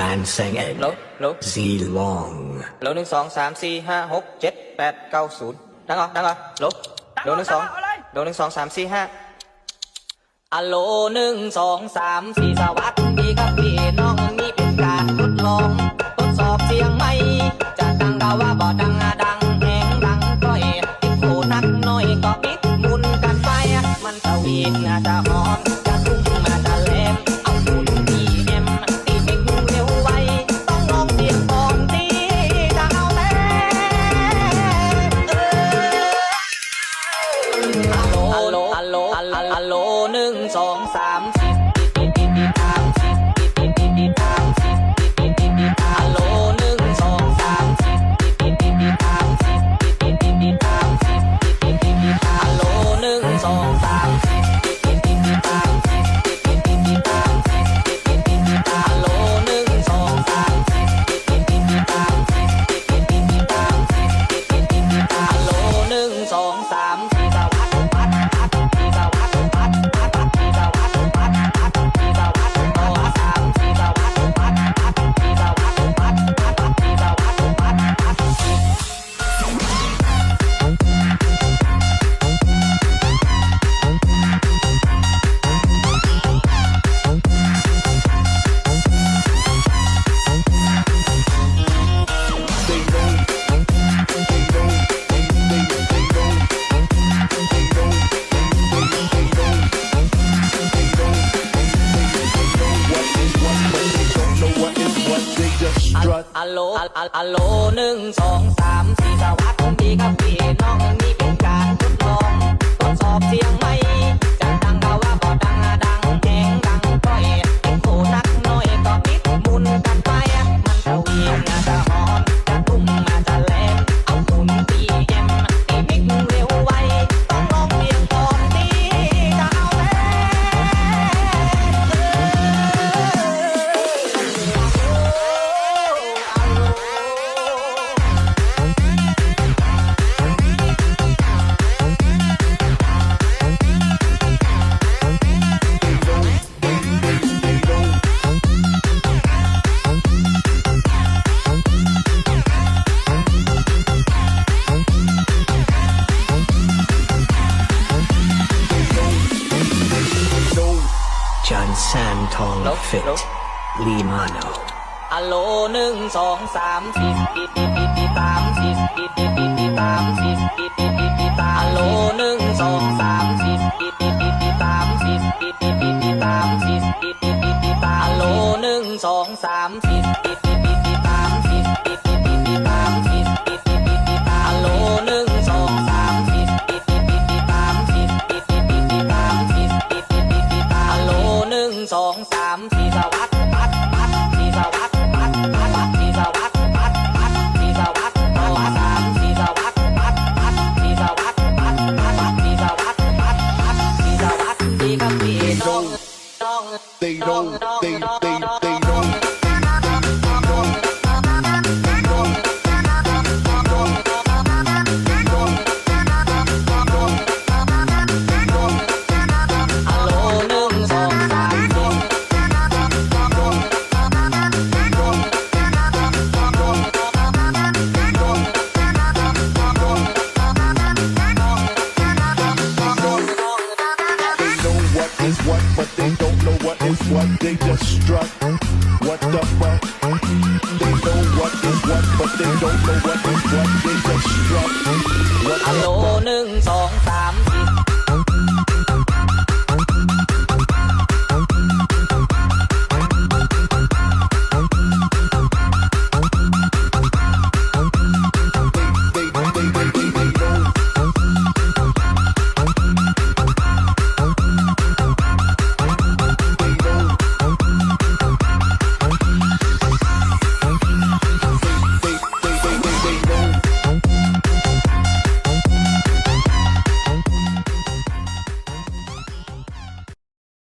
Van Sang โล Ed โล Z Long โลหนึ่งสองสามสี่ห้าหกเจ็ดแปดเก้าศูนย์ดังเหรอดังเหรอโลโลหนึ่งสองโลหนึ่งสองสามสี่ห้าอัลโหลหนึ่งสองสามสี่สวัสดีครับพี่ นึ่งสองสามสี่ติดติดติดตามสี่ติดติดติดตามสี่ติดติดติดฮัลโหลหนึ่งสองสามสี่ติดติดติดตามสี่ติดติดติดตามสี่ติดติดติดฮัลโหลหนึ่งสองสาม อัลโหลอัลอัลโหลหนึ่งสองสามสี่สวัสดีครับพี่น้องนี่เป็นการทดลองทดสอบเสียงไม่ John Sam Tong Nope, Fit nope. Lee Mano อัลโหลหนึ่งสองสามสี่ปีปีปีปีตามสี่ปีปีปีปีตามสี่ปีปีปีปีตามอัลโหลหนึ่งสองสามสี่ปีปีปีปีตามสี่ปีปีปีปีตามสี่ปีปีปีปีตามอัลโหลหนึ่งสองสามสี่ they just strut. What the fuck? They know what is what, but they don't know what is what. They just strut. What the fuck?